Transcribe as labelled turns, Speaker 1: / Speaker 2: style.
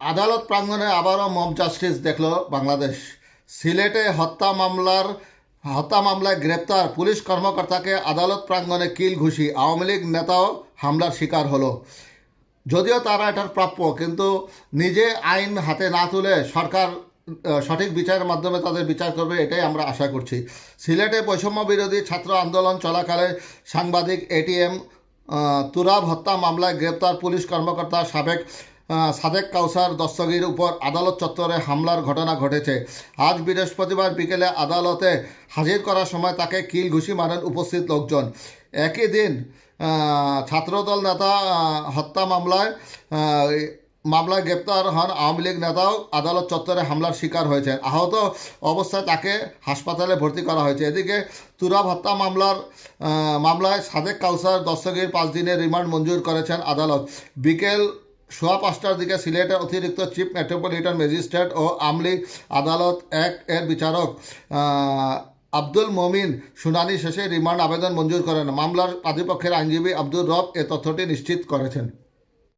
Speaker 1: আদালত প্রাঙ্গণে আবারও মব জাস্টিস দেখল বাংলাদেশ। সিলেটে হত্যা মামলার, হত্যা মামলায় গ্রেপ্তার পুলিশ কর্মকর্তাকে আদালত প্রাঙ্গণে কিল ঘুষি। আওয়ামী লীগ নেতাও হামলার শিকার হলো। যদিও তারা এটার প্রাপ্য, কিন্তু নিজে আইন হাতে না তুলে সরকার সঠিক বিচারের মাধ্যমে তাদের বিচার করবে, এটাই আমরা আশা করছি। সিলেটে বৈষম্য বিরোধী ছাত্র আন্দোলন চলাকালে সাংবাদিক এটিএম তুরাব হত্যা মামলায় গ্রেপ্তার পুলিশ কর্মকর্তা সাবেক সাদেক কাউসার দস্তগির উপর আদালত চত্বরে হামলার ঘটনা ঘটেছে। আজ বৃহস্পতিবার বিকেলে আদালতে হাজির করার সময় তাকে কিল ঘুষি মারেন উপস্থিত লোকজন। একই দিন ছাত্রদল নেতা হত্যা মামলায় মামলায় গ্রেপ্তার হন আওয়ামী লীগ নেতাও আদালত চত্বরে হামলার শিকার হয়েছেন। আহত অবস্থায় তাকে হাসপাতালে ভর্তি করা হয়েছে। এদিকে তুরাব হত্যা মামলার মামলায় সাদেক কাউসার দস্তগির পাঁচ দিনের রিমান্ড মঞ্জুর করেছেন আদালত। বিকেল সোয়া পাঁচটার দিকে সিলেটের অতিরিক্ত চিফ মেট্রোপলিটন ম্যাজিস্ট্রেট ও আমলি আদালত এক এর বিচারক আব্দুল মমিন শুনানি শেষে রিমান্ড আবেদন মঞ্জুর করেন। মামলার প্রতিপক্ষের আইনজীবী আব্দুর রব এ তথ্যটি নিশ্চিত করেছেন।